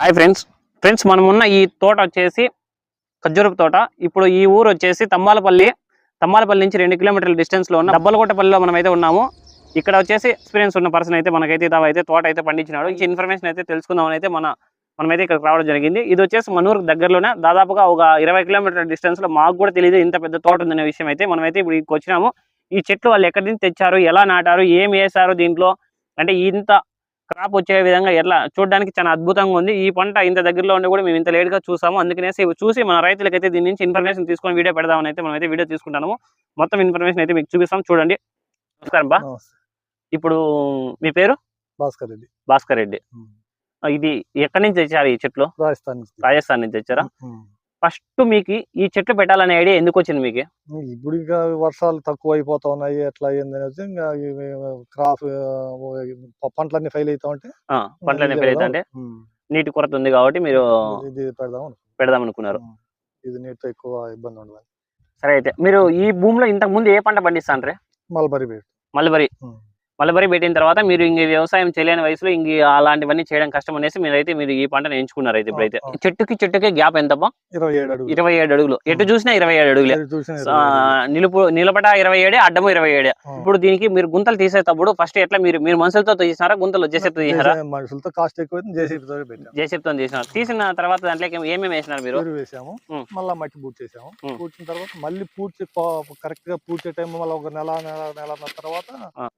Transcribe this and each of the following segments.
Hi friends friends మనం ఉన్న ఈ తోట వచ్చేసి ఖజ్జూరపు తోట. ఇప్పుడు ఈ ఊరు వచ్చేసి తమ్మాలపల్లి తమ్మాలపల్లి నుంచి రెండు కిలోమీటర్ల డిస్టెన్స్లో లో ఉన్న డబ్బలగొట్టపల్లిలో మనం అయితే ఉన్నాము. ఇక్కడ వచ్చేసి ఎక్స్పీరియన్స్ ఉన్న పర్సన్ అయితే మనకైతే ఇదా అయితే తోట అయితే పండించినాడు. ఈ ఇన్ఫర్మేషన్ అయితే తెలుసుకుందామని అయితే మన మనమైతే ఇక్కడ రావడం జరిగింది. ఇది వచ్చేసి మనూరు దగ్గరలోనే దాదాపుగా ఒక ఇరవై కిలోమీటర్ల డిస్టెన్స్లో లో మాకు కూడా తెలియదు ఇంత పెద్ద తోట ఉందనే విషయం అయితే మనమైతే ఇప్పుడు వచ్చినాము. ఈ చెట్లు వాళ్ళు ఎక్కడి నుంచి తెచ్చారు ఎలా నాటారు ఏం వేశారు దీంట్లో? అంటే ఇంత క్రాప్ వచ్చే విధంగా ఎట్లా చూడడానికి చాలా అద్భుతంగా ఉంది. ఈ పంట ఇంత దగ్గరలో ఉండి కూడా మేము ఇంత లేట్గా చూసాము. అందుకనేసి ఇవి చూసి మన రైతులకైతే దీని నుంచి ఇన్ఫర్మేషన్ తీసుకొని వీడియో పెడదామని అయితే మనమైతే వీడియో తీసుకుంటాము. మొత్తం ఇన్ఫర్మేషన్ అయితే మీకు చూపిస్తాం. చూడండి. నమస్కారం బా. ఇప్పుడు మీ పేరు? భాస్కర్ రెడ్డి. భాస్కర్ రెడ్డి. ఇది ఎక్కడి నుంచి తెచ్చారు ఈ చెట్లు? రాజస్థాన్ నుంచి. రాజస్థాన్ నుంచి తెచ్చారా. ఫస్ట్ మీకు ఈ చెట్లు పెట్టాలనే ఐడియా ఎందుకు వచ్చింది మీకు ఇప్పుడు ఇంకా వర్షాలు తక్కువ అయిపోతా ఉన్నాయి ఎట్లా అయ్యింది అనేది ఇంకా క్రాప్ పంటలన్నీ ఫెయిల్ అవుతా ఉంటే పంటలన్నీ ఫెయిల్ పెడదాం. అంటే. నీటి కొరత ఉంది కాబట్టి మీరు ఇది పెడదాం. పెడదాం అనుకున్నారు. ఇది నీటితో ఎక్కువ ఇబ్బంది ఉండదు సరే అయితే మీరు ఈ భూమిలో ఇంతకు ముందు ఏ పంట మల్బరీ బేట్ మల్బరీ ఉమ్. మలబరి పెట్టిన తర్వాత మీరు ఇంక వ్యవసాయం చేయలేని వయసులో ఇంక అలాంటివన్నీ చేయడం కష్టం అనేసి మీరైతే మీరు ఈ పంటను ఎంచుకున్నారు అయితే ఇప్పుడైతే. చెట్టుకి చెట్టుకి గ్యాప్ ఎంతబ్బా? ఇరవై ఏడు అడుగులు. ఎటు చూసినా ఇరవై ఏడు అడుగులే. నిలుపు నిలబడ ఇరవై ఏడే అడ్డము ఇరవై ఏడే. ఇప్పుడు దీనికి మీరు గుంతలు తీసేటప్పుడు ఫస్ట్ ఎట్లా మీరు మీరు మనుషులతో తీసినారా? గుంతలు జేసీబీతో తీసినారా? మనుషులతో కాస్ట్ ఎక్కువ జేసీబీతో తీసినారు? తీసిన తర్వాత దాంట్లోకి ఏమేమి వేసినారు మీరు? వేసాము. మళ్ళా మట్టి పూర్తి చేసాము. ఉమ్. పూడ్చిన తర్వాత మళ్ళీ పూర్తి కరెక్ట్గా పూర్తి టైం మళ్ళీ ఒక నెల నెల నెల తర్వాత.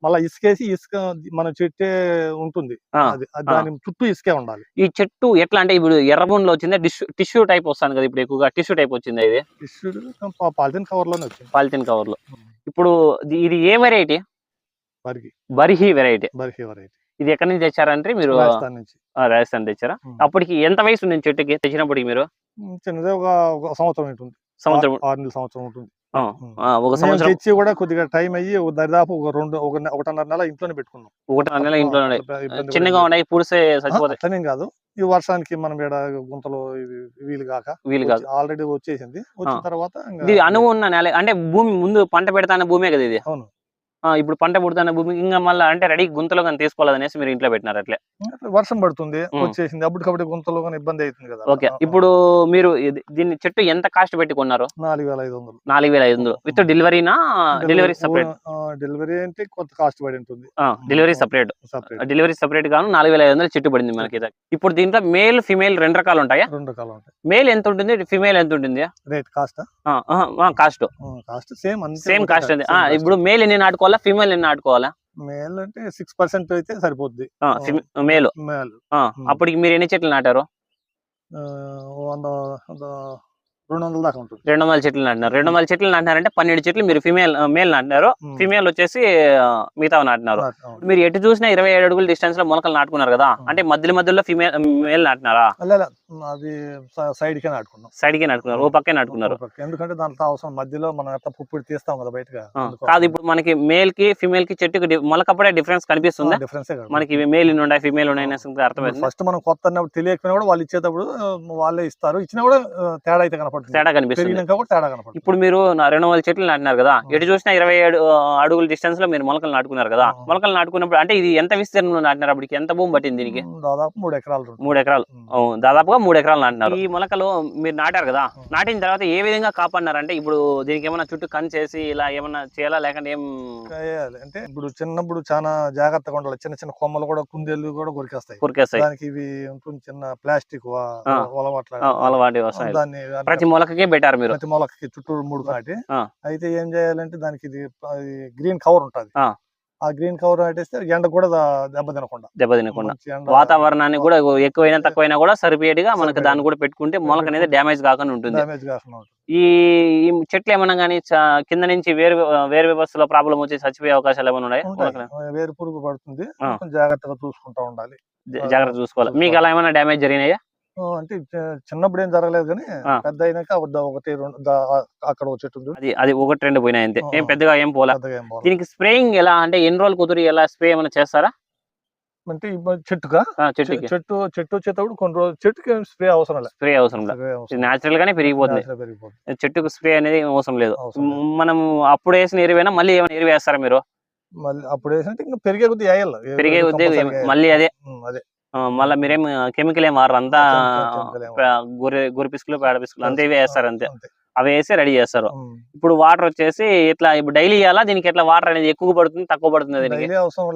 మళ్ళీ ఇసుకేసి ఇసుక మన చెట్టే ఉంటుంది. అది దాని చుట్టూ ఇసుకే ఉండాలి. ఈ చెట్టు ఎట్లా అంటే ఇప్పుడు ఎర్ర భూమిలో వచ్చిందా? టిష్యూ టిష్యూ టైప్ వస్తుంది కదా ఇప్పుడు ఎక్కువగా. టిష్యూ టైప్ వచ్చింది ఇది? పాలిథిన్ కవర్లోనే వచ్చింది. పాలిథిన్ కవర్లో. ఇప్పుడు ఇది- ఏ వెరైటీ? బర్హి. వెరైటీ. బరికి వెరైటీ. ఇది ఎక్కడి నుంచి తెచ్చారంటే మీరు రాజస్థాన్ నుంచి. రాజస్థాన్ తెచ్చారా. అప్పటికి ఎంత వయసు ఉంది చెట్టుకి? తెచ్చినప్పటికి మీరు? చిన్నదే ఒక సంవత్సరం ఉంటుంది. సంవత్సరం. ఆరు నెలల సంవత్సరం ఉంటుంది. ఒక సంవత్సరం తెచ్చి కూడా కొద్దిగా టైం అయ్యి ఒక దరిదాపు ఒక రెండు ఒకటిన్నర నెల ఇంట్లోనే పెట్టుకున్నాం. ఒకటి నెల ఇంట్లో చిన్నగా. ఉన్నాయి పూడిసే అట్లనేం కాదు. ఈ వర్షానికి మనం ఈడ గుంతలు వీలు కాక వీలు కాదు. ఆల్రెడీ వచ్చేసింది. వచ్చిన. తర్వాత అనువు ఉన్న నేల అంటే భూమి ముందు పంట పెడతాన భూమే కదా ఇది? అవును. ఇప్పుడు పంట పుడతాన భూమి ఇంకా మళ్ళీ అంటే రెడీ గుంతలో కానీ తీసుకోవాలనేసి మీరు ఇంట్లో పెట్టినారు అట్లే? వర్షం పడుతుంది. వచ్చేసింది. అప్పటికప్పుడు గుంతలు కానీ ఇబ్బంది అవుతుంది కదా. ఓకే. ఇప్పుడు మీరు దీన్ని చెట్టు ఎంత కాస్ట్ పెట్టి కొన్నారు? నాలుగు వేల ఐదు వందలు. నాలుగు వేల ఐదు వందలు. విత్ డెలివరీనా? Delivery separate? డెలివరీ అంటే కొంత కాస్ట్ పడి ఉంటుంది. Delivery separate. డెలివరీ సపరేట్ గాను నాలుగు వేల ఐదు వందలు చెట్టు పడింది మనకి. ఇప్పుడు దీంట్లో మేల్ ఫిమేల్ రెండు రకాలు ఉంటాయా? రెండు రకాలు ఉంటాయి. మేల్ ఎంత ఉంటుంది? ఫిమేల్ ఎంత ఉంటుంది rate cost? Cost. Cost same same cost ఆ, ఇప్పుడు మేల్ ఎన్ని నాటుకోవాలా? ఫిమేల్ ఎన్ని నాటుకోవాలా మేల్ అంటే సిక్స్ పర్సెంట్ అయితే సరిపోద్ది. మేల్ మేల్ అప్పటికి మీరు ఎన్ని చెట్లు నాటారు? వంద రెండు వందల దాకా ఉంటుంది. రెండు వందల చెట్లు నాటినారు. రెండు వందల చెట్లు నాటినారంటే పన్నెండు చెట్లు మీరు ఫిమేల్ మేల్ నాటినారు. ఫిమేల్ వచ్చేసి మిగతా నాటినారు. మీరు ఎటు చూసినా ఇరవై ఏడు అడుగుల డిస్టెన్స్లో మొలకలు నాటుకున్నారు కదా. అంటే మధ్యలో మధ్యలో ఫిమేల్ మేల్ నాటినారా? అది సైడ్ కే నాటుకున్నాం. సైడ్కి నాటుకున్నారు. ఓ పక్కే నాటుకున్నారు. ఎందుకంటే దాంట్లో అవసరం మధ్యలో మనం ఎట్లా పుప్పుడు తీస్తాం కదా బయటగా. ఆ, కాదు ఇప్పుడు మనకి మేల్కి ఫిమేల్కి చెట్టుకి మొలకప్పుడే డిఫరెన్స్ కనిపిస్తుందా? డిఫరెన్స్ మనకి మేల్ ఉన్నాయి ఫిమేల్ ఉన్నాయి అర్థమైంది? ఫస్ట్ మనం కొత్త తెలియకపోయినా కూడా వాళ్ళు ఇచ్చేటప్పుడు వాళ్ళే ఇస్తారు. ఇచ్చినా కూడా తేడా అయితే కనపడుతుంది తేడా కనిపిస్తుంది. కూడా తేడా కనపడుతుంది. ఇప్పుడు మీరు రెండు వందల చెట్లు నాటినారు కదా. ఎటు చూసినా ఇరవై ఏడు అడుగుల డిస్టెన్స్లో మీరు మొలకలు నాటుకున్నారు కదా. మొలకలు నాటుకున్నప్పుడు అంటే ఇది ఎంత విస్తీర్ణంలో నాటినారు అప్పటికి? ఎంత భూమి పట్టింది దీనికి? దాదాపు మూడు ఎకరాలు. మూడు ఎకరాలు. దాదాపుగా మూడు ఎకరాలు నాటినారు. ఈ మొలకలు మీరు నాటారు కదా. నాటిన తర్వాత ఏ విధంగా కాపాడినారంటే ఇప్పుడు దీనికి ఏమైనా చుట్టూ కన్ చేసి ఇలా ఏమన్నా చేయాలా? లేకుంటే ఏం. అంటే ఇప్పుడు చిన్నప్పుడు చాలా జాగ్రత్తగా ఉండాలి. చిన్న చిన్న కొమ్మలు కూడా కుందేళ్ళు కూడా కొరికేస్తాయి. కురికేస్తాయి. దానికి ఇవి ఉంటుంది చిన్న ప్లాస్టిక్. అలవాట్ల అలవాటి వస్తాయి దాన్ని ప్రతి మొలకకే పెట్టారు మీరు. ప్రతి మొలకకి చుట్టూ మూడు నాటి ఆ. అయితే ఏం చేయాలంటే దానికి ఇది గ్రీన్ కవర్ ఉంటది. ఆ. గ్రీన్ కవర్ పెట్టేస్తే ఎండ కూడా దెబ్బ తినకుండా. దెబ్బ తినకుండా. వాతావరణాన్ని కూడా ఎక్కువైనా తక్కువైనా కూడా సరిపోయేట్టుగా మనకి దాన్ని కూడా పెట్టుకుంటే మొలక అనేది డ్యామేజ్ కాకుండా ఉంటుంది. డ్యామేజ్ కాకుండా ఉంటుంది. ఈ చెట్లు ఏమన్నా కానీ కింద నుంచి వేరు వేరు వ్యవస్థలో ప్రాబ్లం వచ్చి చచ్చిపోయే అవకాశాలు ఏమైనా ఉన్నాయా? వేరు పురుగు పడుతుంది. జాగ్రత్తగా చూసుకుంటా ఉండాలి. జాగ్రత్త చూసుకోవాలి. మీకు అలా ఏమైనా డ్యామేజ్ జరిగినాయా? అంటే చిన్నప్పుడు ఏం జరగలేదు కానీ. పెద్ద అయినాక ఒక- ఒకటి రెండు అక్కడ చెట్టు ఉంది అది అది ఒకటి రెండు పోయినాయి అంతే. ఏం పెద్దగా ఏం పోలా. దీనికి స్ప్రేయింగ్ ఎలా అంటే ఎన్ని రోజులు కుదిరి ఎలా స్ప్రే ఏమైనా చేస్తారా? అంటే చెట్టుగా ఆ, చె- చెట్టుకి చెట్టు చెట్టు వచ్చేటప్పుడు కొన్ని రోజులు చెట్టుకి స్ప్రే అవసరం లేదు. స్ప్రే అవసరం లేదు. న్యాచురల్ గానే పెరిగిపోతుంది చెట్టుకు స్ప్రే అనేది అవసరం లేదు. మనం అప్పుడు వేసిన ఎరువైనా మళ్ళీ ఏమైనా ఎరువు వేస్తారా మీరు? మళ్ళీ అప్పుడు వేసినట్టు ఇంకా పెరిగే కొద్ది వేయాలి. పెరిగే కొద్దీ మళ్ళీ అదే. అదే. మళ్ళీ మీరేం కెమికల్ ఏం వాడరు? అంతా గురి గురి పిసుకులు పేడ పిసుకులు అంతే ఇవే వేస్తారు అంతే. అవి వేసి రెడీ చేస్తారు. ఇప్పుడు వాటర్ వచ్చేసి ఇట్లా ఇప్పుడు డైలీ ఇవ్వాలా దీనికి ఎట్లా వాటర్ అనేది ఎక్కువ పడుతుంది తక్కువ పడుతుంది దీనికి? అవసరం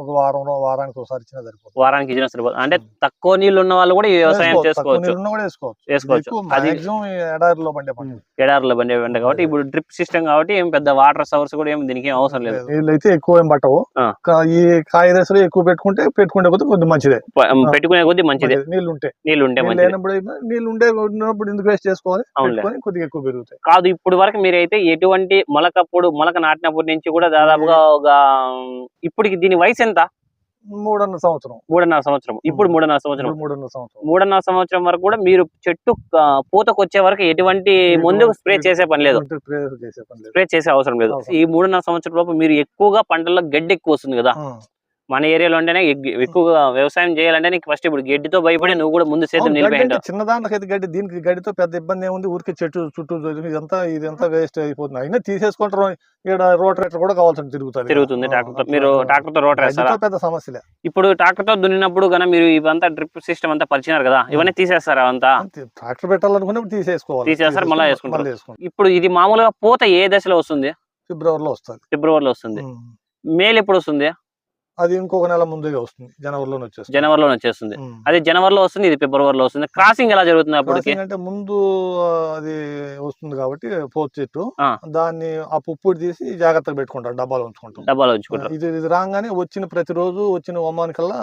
ఒక వారం వారానికి ఒకసారి ఇచ్చినా సరిపోతుంది. వారానికి ఇచ్చిన సరిపోతుంది. అంటే తక్కువ నీళ్ళు ఉన్న వాళ్ళు కూడా ఈ వ్యవసాయం చేసుకోవచ్చు. మాక్సిమం ఎడారిలో పండే పంట. ఎడారిలో వెంట కాబట్టి ఇప్పుడు డ్రిప్ సిస్టమ్ కాబట్టి ఏం పెద్ద వాటర్ సోర్స్ కూడా ఏం దీనికి అవసరం లేదు. నీళ్ళు అయితే ఎక్కువ ఏం పట్టవు. ఈ కాయ దశలో ఎక్కువ పెట్టుకుంటే పెట్టుకుంటే కొద్ది కొద్ది మంచిదే. పెట్టుకునే కొద్దీ మంచిది. నీళ్ళు ఉంటే. నీళ్ళు ఉంటే లేనప్పుడు నీళ్ళు ఉండే ఉన్నప్పుడు ఎందుకు వేస్ట్ చేసుకోవాలి. పెట్టుకొని కొద్దిగా ఎక్కువ పెరుగుతాయి. కాదు ఇప్పుడు వరకు మీరైతే ఎటువంటి మొలకప్పుడు మొలక నాటినప్పటి నుంచి కూడా దాదాపుగా ఒక ఇప్పటికి దీని వయసు ఎంత? మూడున్నర సంవత్సరం. మూడున్నర సంవత్సరం. ఇప్పుడు మూడున్నర సంవత్సరం. మూడున్నర సంవత్సరం. మూడున్నర సంవత్సరం వరకు కూడా మీరు చెట్టు పూతకు వచ్చే వరకు ఎటువంటి మందు స్ప్రే చేసే పని లేదు. స్ప్రే చేసే అవసరం లేదు. ఈ మూడున్నర సంవత్సరం లోపు మీరు ఎక్కువగా పంటల్లో గడ్డి ఎక్కువ వస్తుంది కదా. మన ఏరియాలో అంటేనే ఎక్కువగా వ్యవసాయం చేయాలంటే నీకు ఫస్ట్ ఇప్పుడు గడ్డితో భయపడి నువ్వు కూడా ముందు సేద్యం అంటే చిన్న దాంట్లో అయితే గడ్డి దీనికి గడ్డితో పెద్ద ఇబ్బంది ఏముంది? ఊరికే చెట్టు చుట్టూ ఇదంతా ఇదంతా వేస్ట్ అయిపోతుంది. అయినా తీసేసుకుంటారు ఇక్కడ రోటరేటర్ కూడా కావాల్సి తిరుగుతుంది తిరుగుతుంది ట్రాక్టర్ మీరు ట్రాక్టర్తో రోటర్ వేస్తారా? పెద్ద సమస్యలే. ఇప్పుడు ట్రాక్టర్తో దున్నినప్పుడు గన మీరు ఇవంతా డ్రిప్ సిస్టమ్ అంతా పరిచినారు కదా ఇవన్నీ తీసేస్తారా అంతా? ట్రాక్టర్ పెట్టాలనుకున్నప్పుడు తీసేసుకోవాలి. తీసేస్తారు, మళ్ళా వేసుకుంటారు. ఇప్పుడు ఇది మామూలుగా పూత ఏ దశలో వస్తుంది? ఫిబ్రవరిలో వస్తుంది. ఫిబ్రవరిలో వస్తుంది. మేలు ఎప్పుడు వస్తుంది? అది ఇంకొక నెల ముందుగా వస్తుంది. జనవరిలోనే వచ్చేస్తుంది. జనవరిలో వచ్చేస్తుంది. అది జనవరిలో వస్తుంది ఇది ఫిబ్రవరిలో వస్తుంది. క్రాసింగ్ ఎలా జరుగుతుంది అప్పటికి? క్రాసింగ్ అంటే ముందు అది వస్తుంది కాబట్టి పోతు చెట్టు. దాన్ని ఆ పుప్పుడు తీసి జాగ్రత్తగా పెట్టుకుంటాం డబ్బాలో ఉంచుకుంటాం డబ్బాలో ఉంచుకుంటారు. ఇది ఇది రాగానే వచ్చిన ప్రతిరోజు వచ్చిన ఉమ్మానికల్లా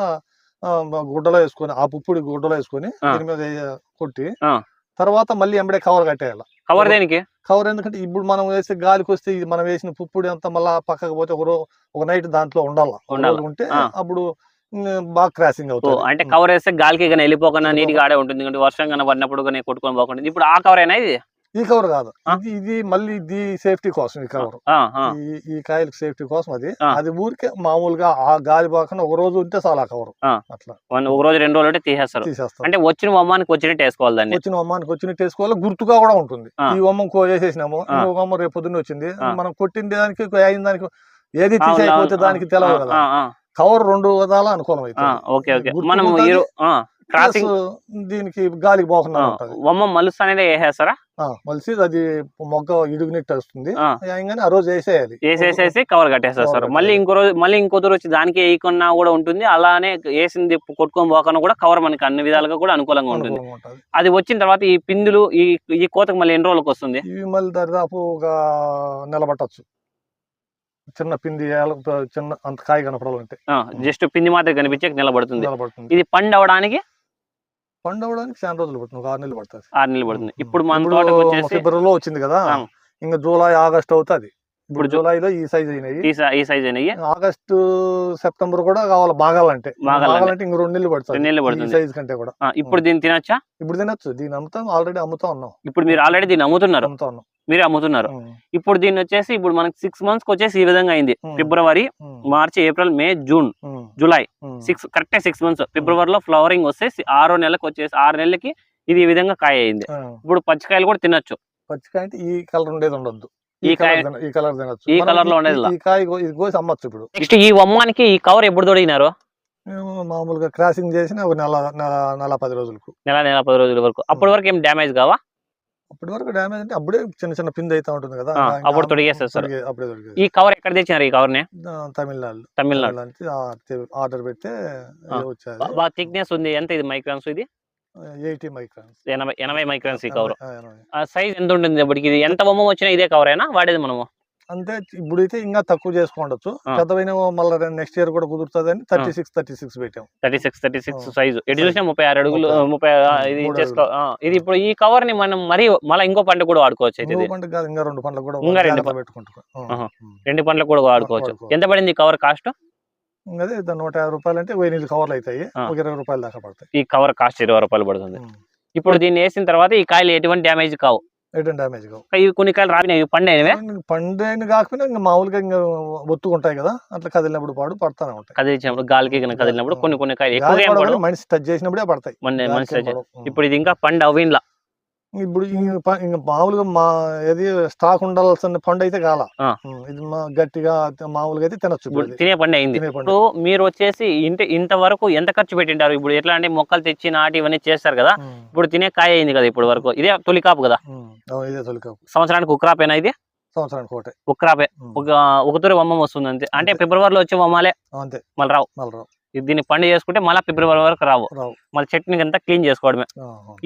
ఆ, గుడ్డలో వేసుకొని ఆ పుప్పుడి గుడ్డలో వేసుకొని. దీని మీద కొట్టి. తర్వాత మళ్ళీ ఎంబడే కవర్ కట్టేయాలి. కవర్ దేనికి? కవర్ ఎందుకంటే ఇప్పుడు మనం వేసే గాలికి వస్తే ఇది మనం వేసిన పుప్పుడి అంతా మళ్ళా పక్కకు పోతే ఒక ఒక నైట్ దాంట్లో ఉండాలి. ఉంటే. అప్పుడు బాగా క్రాసింగ్ అవుతుంది. అంటే కవర్ వేస్తే గాలికి కానీ వెళ్ళిపోకుండా నీట్గా ఆడే ఉంటుంది వర్షం కన్నా పడినప్పుడు కానీ కొట్టుకొని పోకుండా. ఇప్పుడు ఆ కవర్ అయినా ఇది? ఈ కవర్ కాదు. ఇది ఇది మళ్ళీ ఇది సేఫ్టీ కోసం ఈ కవర్. ఈ కాయలకు సేఫ్టీ కోసం అది. అది ఊరికే మామూలుగా ఆ గాలి పోకుండా ఒక రోజు ఉంటే చాలా కవర్. అట్లా ఒక రోజు రెండు రోజులు అంటే తీసేస్తారు తీసేస్తాం అంటే వచ్చిన వమ్మానికి వచ్చినట్టు వేసుకోవాలి దాన్ని వచ్చిన అమ్మానికి వచ్చినట్టు వేసుకోవాలి గుర్తుగా కూడా ఉంటుంది. ఈ అమ్మ వేసేసినాము. ఇంకొక అమ్మ రేపు పొద్దున్న వచ్చింది. మనం కొట్టిన దానికి అయిన దానికి ఏది తీసేయకపోతే. దానికి తెలవదు కదా కవర్ రెండు విధాల అనుకూలం అయితే ఓకే ఓకే. మనం క్రాసింగ్ దీనికి గాలికి పోకుండా వమ్మ మలుస్తానేదే వేసేస్తారా? మలిసి అది మొగ్గ ఇడుగునట్టు వస్తుంది ఆ. రోజు వేసేయాలి. వేసేసేసి కవర్ కట్టేసేస్తారు. Cover మళ్ళీ ఇంకో రోజు మళ్ళీ ఇంకో రోజు వచ్చి దానికి వేయకుండా కూడా ఉంటుంది. అలానే వేసింది కొట్టుకొని పోకుండా కూడా కవర్ మనకి అన్ని విధాలుగా కూడా అనుకూలంగా ఉంటుంది. అనుకూలంగా ఉంటది. అది వచ్చిన తర్వాత ఈ పిందులు ఈ ఈ కోతకు మళ్ళీ ఎన్ని రోజులకు వస్తుంది? ఇవి మళ్ళీ దాదాపు ఒక నిలబట్టచ్చు చిన్న పిండి చిన్న అంత కాయ కనపడాలంటే. జస్ట్ పిండి మాత్రం కనిపించే నిలబడుతుంది. నిలబడుతుంది. ఇది పండు అవడానికి పండు అవ్వడానికి చాలా రోజులు పడుతుంది. ఒక ఆరు నెలలు పడుతుంది. ఆరు నెలలు పడుతుంది. ఇప్పుడు మన ఇప్పుడు తోటకు వచ్చేసి ఫిబ్రవరిలో వచ్చింది కదా. ఇంకా జూలై ఆగస్ట్ అవుతుంది. ఇప్పుడు జూలైలో ఈ సైజ్ అయినాయి. ఈ సైజ్ అయినాయి. ఆగస్టు సెప్టెంబర్ కూడా కావాలి బాగాలంటే. బాగాలంటే. ఇంక రెండు నెలలు పడుతుంది. రెండు నెలలు పడుతుంది. సైజ్ కంటే కూడా. ఇప్పుడు దీన్ని తినొచ్చా? ఇప్పుడు తినొచ్చు. దీని అమ్ముతాం ఆల్రెడీ అమ్ముతా ఉన్నాం ఇప్పుడు మీరు ఆల్రెడీ దీన్ని అమ్ముతున్నారు. అమ్ముతా ఉన్నాం మీరే అమ్ముతున్నారు. ఇప్పుడు దీన్ని వచ్చేసి ఇప్పుడు మనకి సిక్స్ మంత్స్ వచ్చేసి ఈ విధంగా అయింది. February March April May June July. Six కరెక్టే సిక్స్ మంత్స్ ఫిబ్రవరిలో ఫ్లవరింగ్ వస్తే ఆరో నెలకు వచ్చేసి ఆరు నెలలకి ఇది ఈ విధంగా కాయ అయింది. ఇప్పుడు పచ్చికాయలు కూడా తినొచ్చు. పచ్చికాయ ఈ కలర్ ఉండేది ఉండొద్దు. ఈ కాయ కలర్ తిన- ఈ కలర్ తినొచ్చు. ఈ మనం colour లో ఉండేదిలా. ఈ కాయ కో- ఇది కోసి అమ్మచ్చు ఇప్పుడు. నెక్స్ట్ ఈ వమ్మానికి ఈ కవర్ ఎప్పుడు తొడిగినారు? మేము మామూలుగా క్రాసింగ్ చేసిన ఒక నెల నెల నెల పది రోజులకు. నెల నెల పది రోజుల వరకు. అప్పటి వరకు ఏం డ్యామేజ్ కావా? అప్పటి వరకు డ్యామేజ్ అంటే అప్పుడే చిన్న చిన్న పిండి అయితే ఉంటుంది కదా అప్పుడు తొడిగేసేస్తారు. తొడిగే- అప్పుడే తొడిగేది ఈ కవర్ ఎక్కడ తెచ్చినారు ఈ కవర్ని తమిళనాడు. తమిళనాడు ఆర్డర్ పెడితే బా- బాగా థిక్నెస్ ఉంది. ఎంత ఇది మైక్రాన్స్ ఇది? Eighty microns. ఎనభై ఎనభై మైక్రాన్స్ ఈ కవర్. ఆ సైజ్ ఎంత ఉంటుంది ఇప్పటికి? ఇది ఎంత బొమ్మ వచ్చినా ఇదే కవర్ అయినా వాడేది మనము? అంటే ఇప్పుడైతే ఇంకా తక్కువ చేసుకోండొచ్చు. పెద్దవైన మళ్ళీ నెక్స్ట్ ఇయర్ కూడా కుదురుతుంది అని థర్టీ సిక్స్ థర్టీ సిక్స్ పెట్టాం. Thirty six thirty six. Size. ఎటు చూసినా ముప్పై ఆరు అడుగులు ముప్పై- ఇది చేసుకో ఇది ఇప్పుడు ఈ కవర్ని మనం మరీ మళ్ళీ ఇంకో పంట కూడా వాడుకోవచ్చు ఇది. పంటకు కాదు ఇంకా రెండు పంటలకు కూడా ఇంకా రెండు పెట్టుకుంటాం. రెండు పంటలకు కూడా వాడుకోవచ్చు. ఎంత పడింది ఈ కవర్ కాస్ట్? అదే నూట యాభై రూపాయలు అంటే వెయ్యి నీళ్ళు కవర్లు అవుతాయి. ఒక ఇరవై రూపాయలు దాకా పడతాయి. ఈ కవర్ కాస్ట్ ఇరవై రూపాయలు పడుతుంది. ఇప్పుడు దీన్ని వేసిన తర్వాత ఈ కాయలు ఎటువంటి డ్యామేజ్ కావు. ఎటువంటి డ్యామేజ్ కావు ఇవి కొన్ని కాయలు రాపినాయి ఇవి పండేవి పండైన కాకపోయినా ఇంకా మామూలుగా ఇంకా ఒత్తుకుంటాయి కదా అట్లా కదిలినప్పుడు పాడు పడతానే ఉంటాయి. కదిలించినప్పుడు గాలికి కదిలినప్పుడు కొన్ని కొన్ని కాయలు ఎక్కువగా మనిషి టచ్ చేసినప్పుడే పడతాయి. మనిషి. ఇప్పుడు ఇది ఇంకా పండు అవిన్లా ఇప్పుడు ఇంక మామూలుగా మా ఏది స్టాక్ ఉండాల్సిన పండు అయితే కాల. ఇది మా గట్టిగా మామూలుగా అయితే తినొచ్చు. తినే పండు అయింది. ఇప్పుడు మీరు వచ్చేసి ఇంత ఇంతవరకు ఎంత ఖర్చు పెట్టింటారు? ఇప్పుడు ఎట్లా అంటే మొక్కలు తెచ్చి నాటి ఇవన్నీ చేస్తారు కదా. ఇప్పుడు తినే కాయ అయింది కదా ఇప్పుడు వరకు. ఇదే తొలి కాపు కదా? ఇదే తొలికాపు సంవత్సరానికి ఒక క్రాపేనా ఇది? సంవత్సరానికి ఒకటే. ఒక క్రాపే. ఉమ్, ఒక ఒక తూరి వమ్మం వస్తుంది అంతే. అంటే. ఫిబ్రవరిలో వచ్చే వమ్మాలే అంతే. మళ్ళీ రావు. మళ్ళీ రావు. దీన్ని పండు చేసుకుంటే మళ్ళీ ఫిబ్రవరి వరకు రావు. మళ్ళీ చెట్టుని అంతా క్లీన్ చేసుకోవడమే.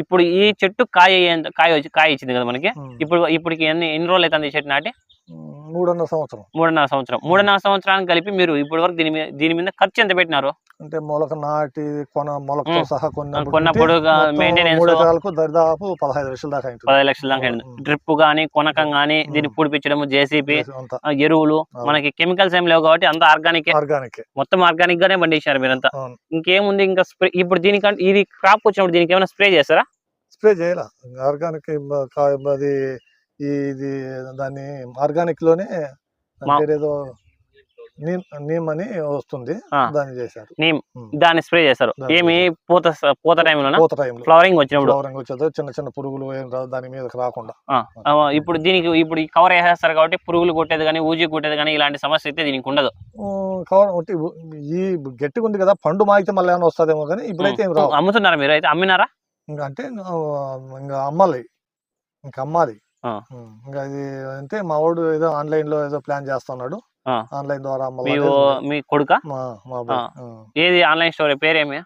ఇప్పుడు ఈ చెట్టు కాయ కాయ కాయ ఇచ్చింది కదా మనకి. ఇప్పుడు ఇప్పటికి ఎన్ని ఎన్ని రోజులు అవుతుంది ఈ చెట్టు నాటి? మూడున్నర సంవత్సరం మూడున్నర సంవత్సరం మూడున్నర సంవత్సరానికి కలిపి మీరు ఇప్పటి వరకు దీని మీద దీని మీద ఖర్చు ఎంత పెట్టినారు అంటే మొలక నాటి కొన మొలకతో ఉమ్. సహా కొన్నప్పుడు కొన్నప్పుడు మూడు ఎకరాలకు దరిదాపు పదహైదు లక్షల దాకా. పదహైదు లక్షల దాకా. డ్రిప్ గానీ కొనకం గానీ దీన్ని. పూడిపించడం జేసీపీ ఎరువులు. మనకి కెమికల్స్ ఏం లేవు కాబట్టి అంత ఆర్గానిక్ ఆర్గానిక్ మొత్తం ఆర్గానిక్ గానే పండించారు మీరంతా. ఇంకేముంది ఇంకా స్ప్రే ఇప్పుడు దీనికంటే ఇది క్రాప్ వచ్చినప్పుడు దీనికి ఏమైనా స్ప్రే చేస్తారా స్ప్రే చేయాల ఆర్గానిక్ అది ఇది దాన్ని ఆర్గానిక్లోనే దాని మా- పేరు ఏదో నీమ్ నీమ్ అని వస్తుంది. దాన్ని చేశారు. నీమ్. దాన్ని స్ప్రే దాన్ని ఏమి పూత పూత టైంలోనా? పూత టైంలో. ఫ్లవరింగ్ వచ్చినప్పుడు. ఫ్లవరింగ్ వచ్చేది. చిన్న చిన్న పురుగులు ఏం రావు దాని మీదకి రాకుండా. ఇప్పుడు దీనికి ఇప్పుడు కవర్ వేసేస్తారు కాబట్టి పురుగులు కొట్టేది కానీ ఊజి కొట్టేది కానీ ఇలాంటి సమస్య అయితే దీనికి ఉండదు. కవర్ ఈ గట్టిగా ఉంది కదా పండు మాగితే మళ్ళీ ఏమైనా వస్తుందేమో కానీ ఇప్పుడైతే అమ్ముతున్నారా మీరు? అయితే అమ్మినారా? ఇంకా అంటే ఇంకా అమ్మాలి. ఇంకా అమ్మాలి. ఇంకా ఇది అంటే మా వాడు ఏదో ఆన్లైన్లో ఏదో ప్లాన్ చేస్తున్నాడు. ఆన్లైన్ ద్వారా మీ కొడుక. ఏది ఆన్లైన్ స్టోర్? పేరేమి?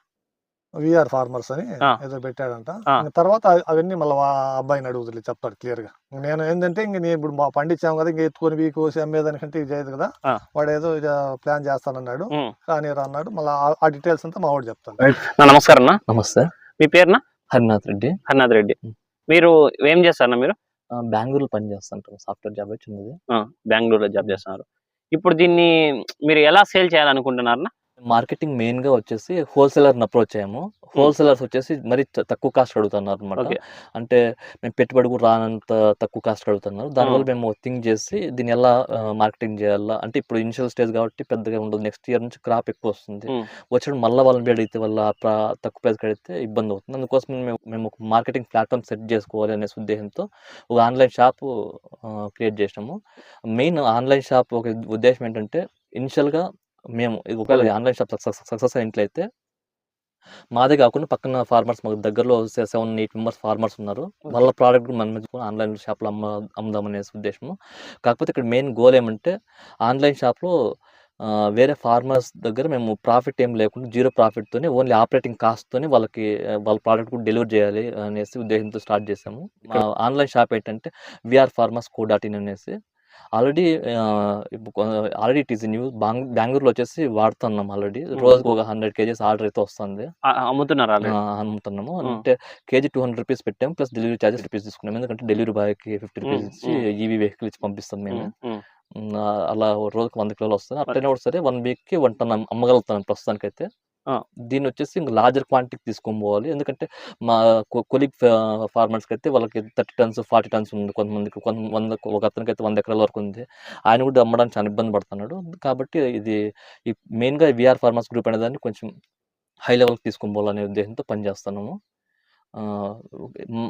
విఆర్ ఫార్మర్స్ అని. ఏదో పెట్టాడంట. తర్వాత అవన్నీ మళ్ళీ ఆ అబ్బాయిని అడుగుతులే చెప్తాడు క్లియర్గా నేను ఏంటంటే ఇంక నేను ఇప్పుడు మా పండించాము కదా ఇంక ఎత్తుకొని వీక్ కోసి అమ్మేదానికంటే ఇది చేయదు కదా. వాడు ఏదో ప్లాన్ చేస్తానన్నాడు. కానీ అన్నాడు. మళ్ళీ ఆ డీటెయిల్స్ అంతా మా వాడు చెప్తాను నమస్కారం అన్న. నమస్తే. మీ పేరున? హరినాథ్ రెడ్డి. హరినాథ్ రెడ్డి. మీరు ఏం చేస్తారన్న మీరు? బెంగళూరులో పని చేస్తుంటాం సాఫ్ట్వేర్ జాబ్ వచ్చింది బెంగళూరులో జాబ్ చేస్తున్నారు. ఇప్పుడు దీన్ని మీరు ఎలా సేల్ చేయాలనుకుంటున్నారన్నా? మార్కెటింగ్ మెయిన్గా వచ్చేసి హోల్సేలర్ అప్రోచ్ అయ్యాము హోల్సేలర్స్ వచ్చేసి మరి తక్కువ కాస్ట్ అడుగుతున్నారు అనమాట అంటే మేము పెట్టుబడి కూడా రానంత తక్కువ కాస్ట్ అడుగుతున్నారు. దానివల్ల మేము థింక్ చేసి దీన్ని ఎలా మార్కెటింగ్ చేయాలా? అంటే ఇప్పుడు ఇనిషియల్ స్టేజ్ కాబట్టి పెద్దగా ఉండదు. నెక్స్ట్ ఇయర్ నుంచి క్రాప్ ఎక్కువ వస్తుంది. వచ్చినప్పుడు మళ్ళీ వాళ్ళని అడిగితే వాళ్ళ తక్కువ ప్రైస్ అడిగితే ఇబ్బంది అవుతుంది. అందుకోసం మేము మేము ఒక మార్కెటింగ్ ప్లాట్ఫామ్ సెట్ చేసుకోవాలి అనే ఉద్దేశంతో ఒక ఆన్లైన్ షాప్ క్రియేట్ చేసినాము. మెయిన్ ఆన్లైన్ షాప్ ఒక ఉద్దేశం ఏంటంటే ఇనిషియల్గా మేము ఇది ఒకవేళ ఆన్లైన్ షాప్ సక్సెస్ సక్సెస్ అయినట్లయితే మాదే కాకుండా పక్కన ఫార్మర్స్ మాకు దగ్గరలో సెవెన్ ఎయిట్ మెంబర్స్ ఫార్మర్స్ ఉన్నారు. వాళ్ళ ప్రోడక్ట్ మనం ఆన్లైన్ షాప్లో అమ్మ అమ్ముదాం అనే ఉద్దేశము. కాకపోతే ఇక్కడ మెయిన్ గోల్ ఏమంటే ఆన్లైన్ షాప్లో వేరే ఫార్మర్స్ దగ్గర మేము ప్రాఫిట్ ఏం లేకుండా జీరో ప్రాఫిట్తోనే ఓన్లీ ఆపరేటింగ్ కాస్ట్తోనే వాళ్ళకి వాళ్ళ ప్రోడక్ట్ కూడా డెలివర్ చేయాలి అనేసి ఉద్దేశంతో స్టార్ట్ చేసాము. ఆన్లైన్ షాప్ ఏంటంటే VR farmers co dot in అనేసి. Already already it is new బెంగళూరులో వచ్చేసి వాడుతున్నాం ఆల్రెడీ. రోజుకు ఒక హండ్రెడ్ కేజీస్ ఆర్డర్ అయితే వస్తుంది. అమ్ముతున్నారా అమ్ముతున్నాము. అంటే కేజీ టూ హండ్రెడ్ రూపీస్ పెట్టాము ప్లస్ డెలివరీ చార్జెస్ రూపీస్ తీసుకున్నాం. ఎందుకంటే డెలివరీ బాయ్కి ఫిఫ్టీ రూపీస్ ఇచ్చి. ఈవీ వెహికల్ ఇచ్చి పంపిస్తాం మేము. అలా రోజుకి వంద కిలోలు వస్తుంది. అట్లనే కూడా సరే వన్ వీక్కి వన్ టన్ అమ్- అమ్మగలుగుతాను ప్రస్తుతానికైతే. దీన్ని వచ్చేసి ఇంకా లార్జర్ క్వాంటిటీ తీసుకొని పోవాలి. ఎందుకంటే మా కొలిగ్ ఫార్మర్స్కి అయితే వాళ్ళకి థర్టీ టన్స్ ఫార్టీ టన్స్ ఉంది. కొంతమందికి కొంత వంద ఒక అతనికి అయితే వంద ఎకరాల వరకు ఉంది. ఆయన కూడా అమ్మడానికి చాలా ఇబ్బంది పడుతున్నాడు. కాబట్టి ఇది ఈ మెయిన్గా విఆర్ ఫార్మర్స్ గ్రూప్ అనే దాన్ని కొంచెం హై లెవెల్కి తీసుకొని పోవాలనే ఉద్దేశంతో పనిచేస్తున్నాము.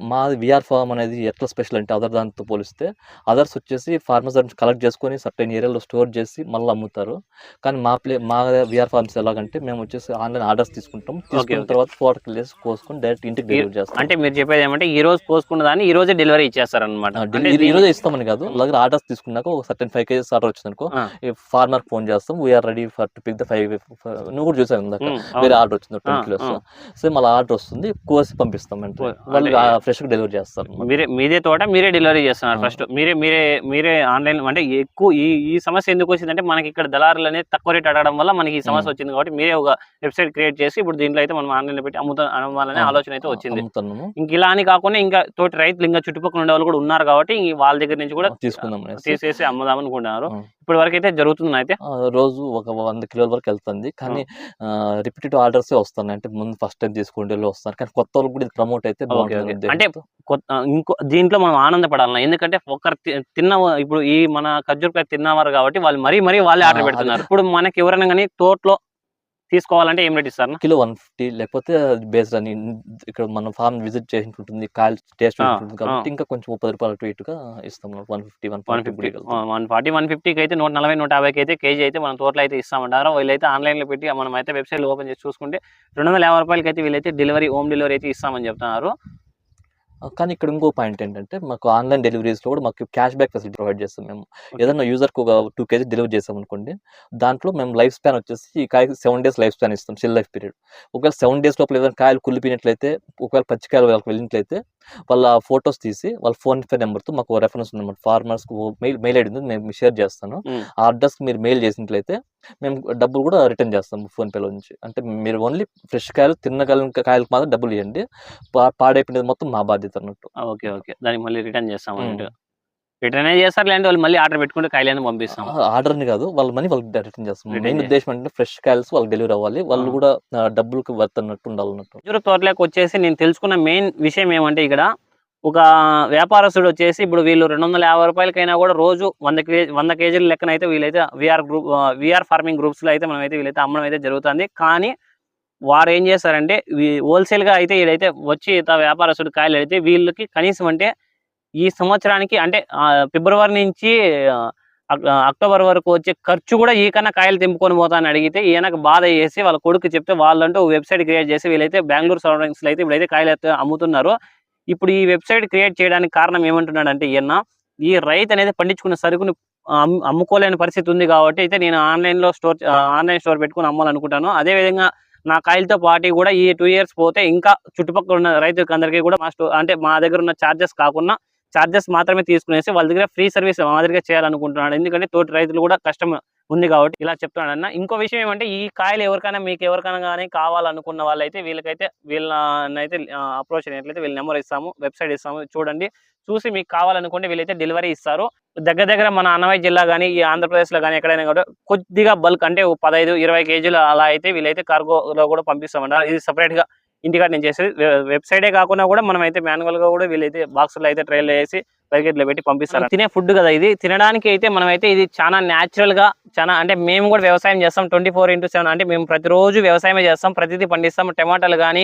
మ- విఆర్ ఫార్మ్ అనేది ఎట్లా స్పెషల్ అంటే అదర్ దాంతో పోలిస్తే అదర్స్ వచ్చేసి ఫార్మర్స్ నుంచి కలెక్ట్ చేసుకొని సర్టెన్ ఏరియాలో స్టోర్ చేసి మళ్ళీ అమ్ముతారు. కానీ మా ప్లే మా విఆర్ ఫార్మ్స్ ఎలాగంటే మేము వచ్చేసి ఆన్లైన్ ఆర్డర్స్ తీసుకుంటాం. తీసుకున్న. తర్వాత ఫోటోకి వెళ్ళేసి కోసుకొని డైరెక్ట్ ఇంటికి డెలివరీ చేస్తాం అంటే మీరు చెప్పేది ఏమంటే ఈ రోజు పోసుకున్న దాన్ని ఈ రోజే డెలివరీ ఇచ్చేస్తారు అనమాట ఈ రోజే ఇస్తామని కాదు అలాగే ఆర్డర్స్ తీసుకున్నాక ఒక సర్టెన్ ఫైవ్ కేజెస్ ఆర్డర్ వచ్చింది అనుకో ఫార్మర్ ఫోన్ చేస్తాం. We're ready for to pick the five నువ్వు కూడా చూసావు ఇందాక వేరే ఆర్డర్ వచ్చింది టెన్ కిలోస్. సో మళ్ళీ ఆర్డర్ వస్తుంది కోసి పంపిస్తాం. కో- వాళ్ళు ఫ్రెష్ డెలివరీ చేస్తారు మీరే మీదే తోట మీరే డెలివరీ చేస్తున్నారు. ఫస్ట్ మీరే మీరే మీరే ఆన్లైన్ అంటే ఎక్కువ ఈ ఈ సమస్య ఎందుకు వచ్చిందంటే మనకి ఇక్కడ దళారులు అనేది తక్కువ రేట్ అడగడం వల్ల మనకి ఈ సమస్య. వచ్చింది కాబట్టి మీరే ఒక వెబ్సైట్ క్రియేట్ చేసి ఇప్పుడు దీంట్లో అయితే మనం ఆన్లైన్ పెట్టి అమ్ముతా అమ్మాలనే ఆలోచన అయితే వచ్చింది ఇంక ఇలా అని కాకుండా ఇంకా తోటి రైతులు ఇంకా చుట్టుపక్కల ఉండే వాళ్ళు కూడా ఉన్నారు కాబట్టి వాళ్ళ దగ్గర నుంచి కూడా తీసుకుందాం. తీసేసి అమ్ముదాం అనుకుంటున్నారు. ఇప్పటి వరకు అయితే? జరుగుతుంది అయితే రోజు ఒక వంద కిలోల వరకు వెళ్తుంది. కానీ రిపీటెడ్ ఆర్డర్స్ వస్తున్నాయి. అంటే ముందు ఫస్ట్ టైం తీసుకుంటే వస్తారు కానీ కొత్త వాళ్ళకి కూడా ఇది ప్రమోట్ అయితే. అంటే ఇంకో దీంట్లో మనం ఆనందపడాలన్నా ఎందుకంటే ఒకరు తిన్న ఇప్పుడు ఈ మన ఖర్జూరకాయ తిన్నవారు కాబట్టి వాళ్ళు మరీ మరీ వాళ్ళే ఆర్డర్ పెడుతున్నారు. ఇప్పుడు మనకి ఎవరైనా కానీ తోటలో తీసుకోవాలంటే ఏం రేట్ ఇస్తారు కిలో వన్ ఫిఫ్టీ లేకపోతే బేస్డ్ అని ఇక్కడ మనం ఫార్మ్ విజిట్ చేసి ఉంటుంది కాయలు టేస్ట్ ఉంటుంది కాబట్టి ఇంకా కొంచెం ముప్పై రూపాయలు అటు ఇటుగా ఇస్తాం one fifty one one fifty one forty one ఫిఫ్టీకి అయితే నూట నలభై నూట యాభైకి అయితే కేజీ అయితే మన తోటలో అయితే ఇస్తామంటారు. వీళ్ళైతే ఆన్లైన్లో పెట్టి మనం అయితే వెబ్సైట్లో ఓపెన్ చేసి చూసుకుంటే రెండు వందల యాభై రూపాయలకి అయితే వీళ్ళైతే డెలివరీ హోమ్ డెలివరీ అయితే ఇస్తామని చెప్తున్నారు. కానీ ఇక్కడ ఇంకో పాయింట్ ఏంటంటే మాకు ఆన్లైన్ డెలివరీస్లో కూడా మాకు క్యాష్ బ్యాక్ ఫెసిలిటీ ప్రొవైడ్ చేస్తాం మేము. ఏదైనా యూజర్కి ఒక టూ కేజీ డెలివరీ చేసాం అనుకోండి దాంట్లో మేము లైఫ్ స్పాన్ వచ్చేసి ఈ కాయకి సెవెన్ డేస్ లైఫ్ స్పాన్ ఇస్తాం సెల్ లైఫ్ పీరియడ్. ఒకవేళ సెవెన్ డేస్ లోపల ఏదైనా కాయలు కుళ్ళిపోయినట్లయితే ఒకవేళ పచ్చికాయలు వాళ్ళకి వెళ్ళినట్లయితే వాళ్ళ ఫొటోస్ తీసి వాళ్ళ ఫోన్ పే నెంబర్తో మాకు రెఫరెన్స్ ఉందన్నమాట. ఫార్మర్స్కి మెయిల్ మెయిల్ ఐడి ఉంది నేను షేర్ చేస్తాను. ఆ అడ్రస్కి మీరు మెయిల్ చేసినట్లయితే మేము డబ్బులు కూడా రిటర్న్ చేస్తాం ఫోన్పేలో నుంచి. అంటే మీరు ఓన్లీ ఫ్రెష్ కాయలు తిన్నగల కాయలకు మాత్రం డబ్బులు ఇవ్వండి. పాడైపోయినది మొత్తం మా బాధ్యత అన్నట్టు. Okay okay. దానికి మళ్ళీ రిటర్న్ చేస్తాం మ్మ్. అన్నట్టు రిటర్న్ చేస్తారు లేదంటే వాళ్ళు మళ్ళీ ఆర్డర్ పెట్టుకుంటే కాయలను పంపిస్తాం. ఆర్డర్ని కాదు వాళ్ళ మనీ వాళ్ళకి రిటర్న్ చేస్తాం. మెయిన్. ఉద్దేశం అంటే ఫ్రెష్ కాయల్స్ వాళ్ళకి డెలివరీ అవ్వాలి. వాళ్ళు. కూడా డబ్బులకు వర్త్ అన్నట్టు ఉండాలన్నట్టు. ఖర్జూర తోటలోకి వచ్చేసి నేను తెలుసుకున్న మెయిన్ విషయం ఏమంటే ఇక్కడ ఒక వ్యాపారస్తుడు వచ్చేసి ఇప్పుడు వీళ్ళు రెండు వందల యాభై రూపాయలకైనా కూడా రోజు వంద కేజీ వంద కేజీల లెక్కన అయితే వీళ్ళైతే విఆర్ గ్రూప్ విఆర్ ఫార్మింగ్ గ్రూప్స్లో అయితే మనం అయితే వీళ్ళైతే అమ్మడం అయితే జరుగుతుంది. కానీ వారు ఏం చేస్తారంటే హోల్సేల్గా అయితే వీళ్ళైతే వచ్చి వ్యాపారస్తుడు కాయలు అయితే వీళ్ళకి కనీసం అంటే ఈ సంవత్సరానికి అంటే ఫిబ్రవరి నుంచి అక్- అక్టోబర్ వరకు వచ్చే ఖర్చు కూడా ఈ కన్నా కాయలు తెంపుకొని పోతానని అడిగితే ఈయనకు బాధ చేసి వాళ్ళ కొడుకు చెప్తే వాళ్ళంటూ వెబ్సైట్ క్రియేట్ చేసి వీళ్ళైతే బెంగళూరు సరౌండింగ్స్లో అయితే ఇప్పుడైతే కాయలు అయితే అమ్ముతున్నారు. ఇప్పుడు ఈ వెబ్సైట్ క్రియేట్ చేయడానికి కారణం ఏమంటున్నాడంటే ఈయన ఈ రైతు అనేది పండించుకున్న సరుకుని అమ్ముకోలేని పరిస్థితి ఉంది కాబట్టి అయితే నేను ఆన్లైన్లో స్టోర్ ఆన్లైన్ స్టోర్ పెట్టుకుని అమ్మాలనుకుంటాను. అదే విధంగా నా కాయలతో పాటు కూడా ఈ టూ ఇయర్స్ పోతే ఇంకా చుట్టుపక్కల ఉన్న రైతులకు అందరికీ కూడా మా అంటే మా దగ్గర ఉన్న ఛార్జెస్ కాకుండా ఛార్జెస్ మాత్రమే తీసుకునేసి వాళ్ళ దగ్గర ఫ్రీ సర్వీస్ మాదిరిగా చేయాలనుకుంటున్నాడు. ఎందుకంటే తోటి రైతులు కూడా కష్టం ఉంది కాబట్టి ఇలా చెప్తున్నాడన్న. ఇంకో విషయం ఏమంటే ఈ కాయలు ఎవరికైనా మీకు ఎవరికైనా కానీ కావాలనుకున్న వాళ్ళైతే వీళ్ళకైతే వీళ్ళనైతే అప్రోచ్ అయినట్లయితే వీళ్ళ నెంబర్ ఇస్తాము వెబ్సైట్ ఇస్తాము చూడండి. చూసి మీకు కావాలనుకుంటే వీళ్ళైతే డెలివరీ ఇస్తారు. దగ్గర దగ్గర మన అన్నమయ్య జిల్లా కానీ ఈ ఆంధ్రప్రదేశ్లో కానీ ఎక్కడైనా కూడా కొద్దిగా బల్క్ అంటే పదహైదు ఇరవై కేజీలు అలా అయితే వీళ్ళైతే కార్గోలో కూడా పంపిస్తామంటారు ఇది సపరేట్గా ఇంటికాడ నేను చేసేది. వెబ్సైటే కాకుండా కూడా మనం అయితే గా కూడా వీళ్ళైతే బాక్సులు అయితే ట్రైల్ వేసి ప్యాకెట్లో పెట్టి పంపిస్తారు. తినే ఫుడ్ కదా ఇది. తినడానికి అయితే మనం అయితే ఇది చాలా న్యాచురల్గా చాలా అంటే మేము కూడా వ్యవసాయం చేస్తాం ట్వంటీ ఫోర్ ఇంటూ సెవెన్. అంటే మేము ప్రతిరోజు వ్యవసాయమే చేస్తాం. ప్రతిదీ పండిస్తాం. టమాటాలు కానీ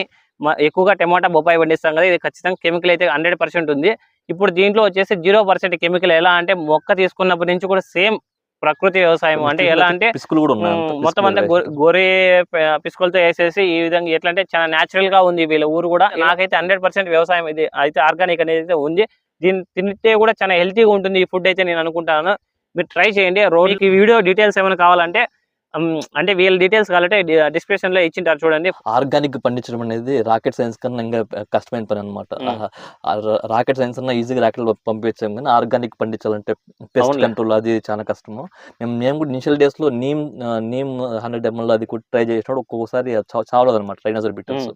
ఎక్కువగా టమాటా బొప్పాయి పండిస్తాం కదా. ఇది ఖచ్చితంగా కెమికల్ అయితే హండ్రెడ్ పర్సెంట్ ఉంది. ఇప్పుడు దీంట్లో వచ్చేసి జీరో పర్సెంట్ కెమికల్ ఎలా అంటే మొక్క తీసుకున్నప్పటి నుంచి కూడా సేమ్ ప్రకృతి వ్యవసాయం అంటే ఎలా అంటే పిసుకులు కూడా మొత్తం అంతా గొర్రె పిసుకలతో వేసేసి ఈ విధంగా ఎట్లా అంటే చాలా న్యాచురల్గా ఉంది వీళ్ళ ఊరు కూడా. నాకైతే హండ్రెడ్ పర్సెంట్ వ్యవసాయం ఇది అయితే ఆర్గానిక్ అనేది అయితే ఉంది. దీన్ని తింటే కూడా చాలా హెల్తీగా ఉంటుంది ఈ ఫుడ్ అయితే నేను అనుకుంటాను. మీరు ట్రై చేయండి. రోజుకి వీడియో డీటెయిల్స్ ఏమైనా కావాలంటే అంటే వీళ్ళ డీటెయిల్స్ కావాలంటే డిస్క్రిప్షన్లో ఇచ్చింటారు చూడండి. ఆర్గానిక్ పండించడం అనేది రాకెట్ సైన్స్ కన్నా ఇంకా కష్టమైన పని అనమాట. రాకెట్ సైన్స్ అన్న ఈజీగా రాకెట్ పంపించాం కానీ ఆర్గానిక్ పండించాలంటే పెస్ట్. కంట్రోల్ అది చాలా కష్టము. మేము మేము కూడా ఇనిషియల్ డేస్లో నీమ్ నీమ్ హండ్రెడ్ ఎంఎల్ అది కూడా ట్రై చేసినప్పుడు ఒక్కొక్కసారి చావలేదు అనమాట ట్రైనజర్ బిట్టర్స్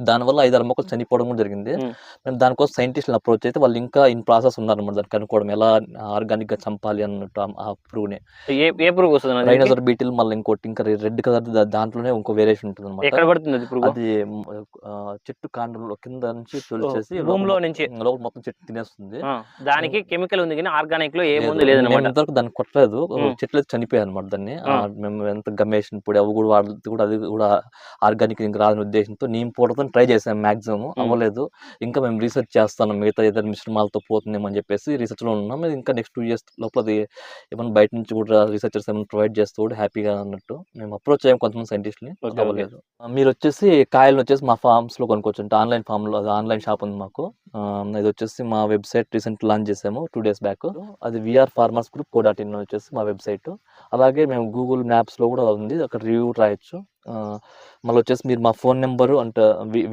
దానివల్ల ఐదారు మొక్కలు చనిపోవడం కూడా జరిగింది. మ్మ్. దానికోసం సైంటిస్టులు అప్రోచ్ అయితే వాళ్ళు ఇంకా ఇన్ ప్రాసెస్ ఉన్నారన్నమాట దాన్ని కనుక్కోవడం ఎలా ఆర్గానిక్గా చంపాలి అన్నట్టు ఆ- పురుగుని. ఏ ఏ పురుగు వస్తుంది బీటిల్ మళ్ళీ ఇంకోటి ఇంకా రెడ్ కలర్ దాంట్లోనే ఇంకో వేరియేషన్ ఉంటుంది అనమాట అది చెట్టు కాండంలో కింద నుంచి తొలిచేసి ఓ, భూమిలో నుంచి. లోపల మొత్తం చెట్టు తినేస్తుంది. దానికి కెమికల్ ఉంది కానీ ఆర్గానిక్లో ఏ లేదు, ముందు లేదనమాట ఇంతవరకు దాన్ని కొట్టలేదు. చెట్లు అయితే చనిపోయాయి అనమాట దాన్ని. మేము. ఎంత గమేషన్ పొడి అవి కూడా వాడుతూ కూడా అది కూడా ఆర్గానిక్ ఇంకా రాదని ఉద్దేశంతో నీమ్ పౌడర్తో ట్రై చేసాం మాక్సిమం. అవ్వలేదు. ఇంకా మేము రీసెర్చ్ చేస్తాను మిగతా ఇతర మిశ్రమాలతో పోతుందేమో అని చెప్పేసి రీసెర్చ్లో ఉన్నాం ఇంకా నెక్స్ట్ టూ ఇయర్స్ లోపల అది ఏమైనా బయట నుంచి కూడా రీసెర్చర్స్ ఏమైనా ప్రొవైడ్ చేస్తూ కూడా హ్యాపీగా అన్నట్టు మేము అప్రోచ్ అయ్యాం కొంతమంది సైంటిస్ట్ని. అవ్వలేదు. మీరు వచ్చేసి కాయలను వచ్చేసి మా ఫార్మ్స్లో కొనుక్కోవచ్చు అంటే ఆన్లైన్ ఫామ్లో అది ఆన్లైన్ షాప్ ఉంది మాకు. ఇది వచ్చేసి మా వెబ్సైట్ రీసెంట్ లాంచ్ చేసాము టూ డేస్ బ్యాక్. అది VR farmers group co dot in వచ్చేసి మా వెబ్సైట్. అలాగే మేము గూగుల్ మ్యాప్స్లో కూడా ఉంది. అక్కడ రివ్యూ రాయొచ్చు. మళ్ళీ వచ్చేసి మీరు మా ఫోన్ నెంబరు అంటే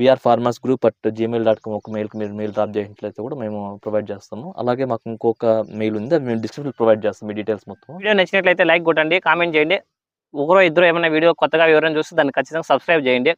VR farmers group at Gmail dot com ఒక మెయిల్కి మీరు మెయిల్ డ్రాప్ చేసినట్లయితే కూడా మేము ప్రొవైడ్ చేస్తాము. అలాగే మాకు ఇంకొక మెయిల్ ఉంది. అది మేము డిస్క్రిప్షన్ ప్రొవైడ్ చేస్తాం మీ డీటెయిల్స్ మొత్తం. వీడియో నచ్చినట్లయితే లైక్ కొట్టండి కామెంట్ చేయండి. ఒకరో ఇద్దరు ఏమైనా వీడియో కొత్తగా వివరం చూస్తే దాన్ని ఖచ్చితంగా సబ్స్క్రైబ్ చేయండి.